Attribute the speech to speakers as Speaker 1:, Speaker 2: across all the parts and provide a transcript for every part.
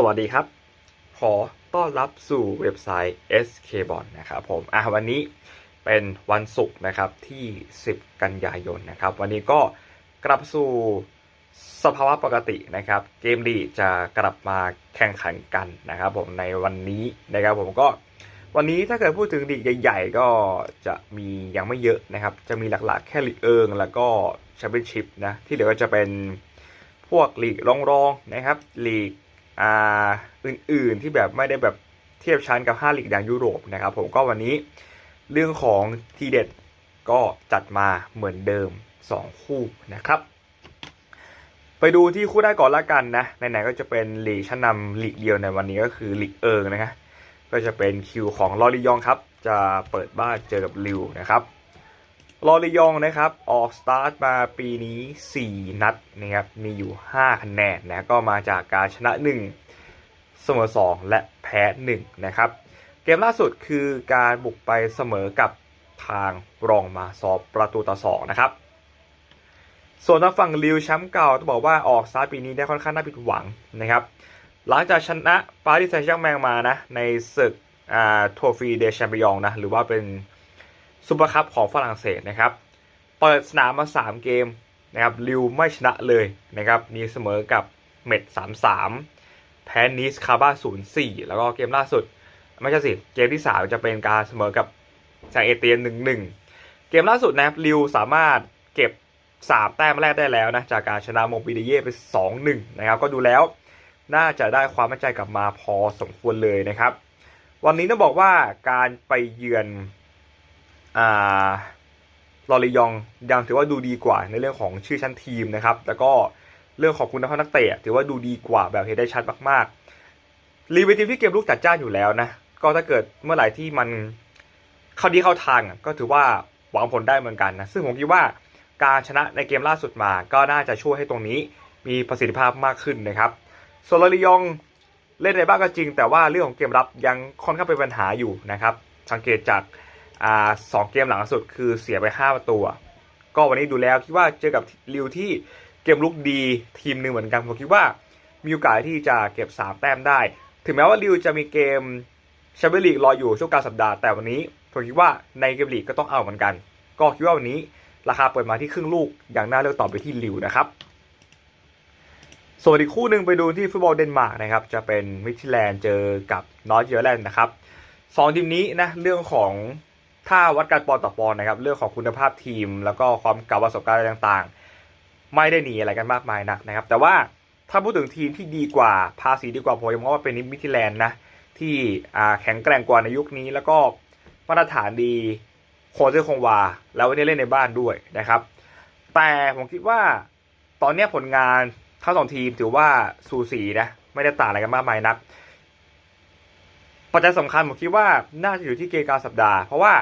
Speaker 1: สวัสดีครับ ขอต้อนรับสู่เว็บไซต์ SK b o n นะครับผมอะวันนี้เป็นวันศุกร์นะครับที่ 10 กันยายนนะครับ วันนี้ก็กลับสู่สภาวะปกตินะครับ เกมลีจะกลับมาแข่งขันกันนะครับ ผมในวันนี้นะครับผมก็วันนี้ถ้าเกิดพูดถึงลีกใหญ่ ๆ ก็จะมียังไม่เยอะนะครับ จะมีหลักๆ แค่ลีกเอิง แล้วก็แชมเปี้ยนชิพนะที่เหลือก็จะเป็นพวกลีกรองๆนะครับลีก อ่าอื่นๆที่แบบไม่ได้แบบเทียบชั้นกับ5ลีกดังยุโรปนะครับผมก็วันนี้เรื่องของทีเด็ดก็จัดมาเหมือนเดิม 2 คู่นะครับ ไปดูที่คู่ได้ก่อนละกันนะไหนๆก็จะเป็นลีกชั้นนำลีกเดียวในวันนี้ก็คือลีกเอิงนะครับก็จะเป็นคิวของลอริยองครับ จะเปิดบ้านเจอกับลิวนะครับ ลอริยองนะครับออกสตาร์ทมาปีนี้ 4 นัดนะครับมีอยู่ 5 คะแนนนะก็มาจากการชนะ 1 เสมอ 2 และแพ้ 1 นะครับ เกมล่าสุดคือการบุกไปเสมอกับทางรองมาซอบประตูต่อ 2 นะครับ ส่วนทางฝั่งลิวแชมป์เก่าต้องบอกว่าออกสตาร์ทปีนี้ได้ค่อนข้างน่าผิดหวังนะครับ หลังจากชนะปารีสแซงต์แชร์แมงมานะในศึกอ่าทัวฟีเดแชมเปี้ยนนะหรือว่าเป็น ซูเปอร์คัพของฝรั่งเศสนะครับ เปิดสนามมา 3 เกมนะครับลิวไม่ชนะเลยนะครับมีเสมอกับเมด3-3แพ้นิสคาบ้า0-4แล้วก็เกมล่าสุด ไม่ใช่สิ เกมที่3จะเป็นการเสมอกับแซงเอเตียน1-1เกมล่าสุดนะครับลิวสามารถเก็บ3แต้มแรกได้แล้วนะ จากการชนะโมบิเดเย่ไป2-1นะครับ ก็ดูแล้วน่าจะได้ความมั่นใจกลับมาพอสมควรเลยนะครับ วันนี้ต้องบอกว่าการไปเยือน อ่าลอริยองยังถือว่าดูดีกว่าในเรื่องของชื่อชั้นทีมนะครับ แล้วก็เรื่องของคุณภาพนักเตะถือว่าดูดีกว่าแบบเห็นได้ชัดมากๆลีเวทีมที่เกมลุกจัดจ้านอยู่แล้วนะ ก็ถ้าเกิดเมื่อไหร่ที่มันเข้าดีเข้าทางก็ถือว่าหวังผลได้เหมือนกันนะ ซึ่งผมคิดว่าการชนะในเกมล่าสุดมาก็น่าจะช่วยให้ตรงนี้มีประสิทธิภาพมากขึ้นนะครับส่วนลอริยองเล่นในบ้านก็จริง แต่ว่าเรื่องของเกมรับยังค่อนข้างเป็นปัญหาอยู่นะครับ สังเกตจาก อ่าสองเกมหลังสุดคือเสียไป5ประตู ก็วันนี้ดูแล้วคิดว่าเจอกับริวที่เกมลุกดีทีมหนึ่งเหมือนกันผมคิดว่ามีโอกาสที่จะเก็บ 3 แต้มได้ ถึงแม้ว่าริวจะมีเกมแชมเปี้ยนลีกรออยู่ช่วงกลางสัปดาห์แต่วันนี้ผมคิดว่าในเกมลีกก็ต้องเอาเหมือนกัน ก็คิดว่าวันนี้ราคาเปิดมาที่ครึ่งลูกอย่างน่าเลือกต่อไปที่ริวนะครับส่วนอีกคู่หนึ่งไปดูที่ฟุตบอลเดนมาร์กนะครับจะเป็นมิทิแลนด์เจอกับนอร์ทเยอร์แลนด์นะครับสองทีมนี้นะเรื่องของ ถ้าวัดกันปอนต่อปอนนะครับเรื่องของคุณภาพทีม แล้วก็ความเก่าประสบการณ์อะไรต่างๆ ไม่ได้หนีอะไรกันมากมายนักนะครับ แต่ว่าถ้าพูดถึงทีมที่ดีกว่าภาษีดีกว่าผมยังมองว่าเป็นนิมิทิแลนด์นะที่แข็งแกร่งกว่าในยุคนี้ แล้วก็มาตรฐานดีโคเซคงวา แล้ววันนี้เล่นในบ้านด้วยนะครับ แต่ผมคิดว่าตอนนี้ผลงานทั้งสองทีมถือว่าสูสีนะไม่ได้ต่างอะไรกันมากมายนักปัจจัยสำคัญผมคิดว่าน่าจะอยู่ที่เกมกลารสัปดาห์เพราะว่า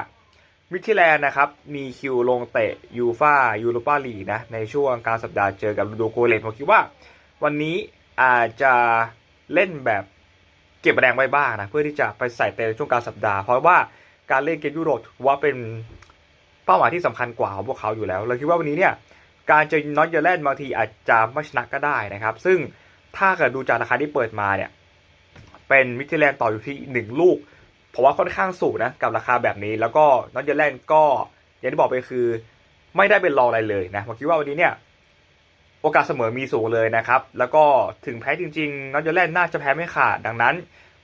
Speaker 1: มิทิแลนด์นะครับมีคิวลงเตะยูฟายูโรปาลีนะในช่วงกลารสัปดาห์เจอกับลูโดโกเลตผมคิดว่า วันนี้อาจจะเล่นแบบเก็บแรงไว้บ้างนะเพื่อที่จะไปใส่เตะในช่วงกลารสัปดาห์ เพราะว่าการเล่นเกมยุโรปถือว่าเป็นเป้าหมายที่สำคัญกว่าของพวกเขาอยู่แล้วเราคิดว่าวันนี้เนี่ยการเจอนอตเยอร์แลนด์บางทีอาจจะไม่ชนะก็ได้นะครับ ซึ่งถ้าเกิดดูจากราคาที่เปิดมาเนี่ยเป็นมิทิแลนด์ต่ออยู่ที่หนึ่งลูก ผมว่าค่อนข้างสูงนะกับราคาแบบนี้ แล้วก็นอตเยอร์แลนด์ก็อย่างที่บอกไปคือ ไม่ได้เป็นรองอะไรเลยนะผมคิดว่าวันนี้เนี่ยโอกาสเสมอมีสูงเลยนะครับ แล้วก็ถึงแพ้จริงๆนอตเยอร์แลนด์น่าจะแพ้ไม่ขาดดังนั้น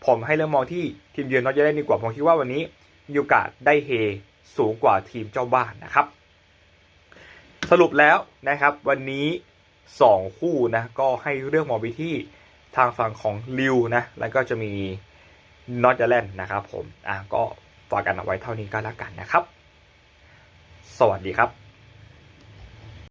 Speaker 1: ผมให้เริ่มมองที่ทีมเยือนนอตเยอร์แลนด์ดีกว่าผมคิดว่าวันนี้มีโอกาสได้เฮสูงกว่าทีมเจ้าบ้านนะครับ สรุปแล้วนะครับ วันนี้ 2 คู่นะก็ให้เรื่องมองไปที่ทางฝั่งของลิวนะแล้วก็จะมี นอตเจแลนด์นะครับผมอะก็ฝากกันเอาไว้เท่านี้ก็แล้วกันนะครับ สวัสดีครับ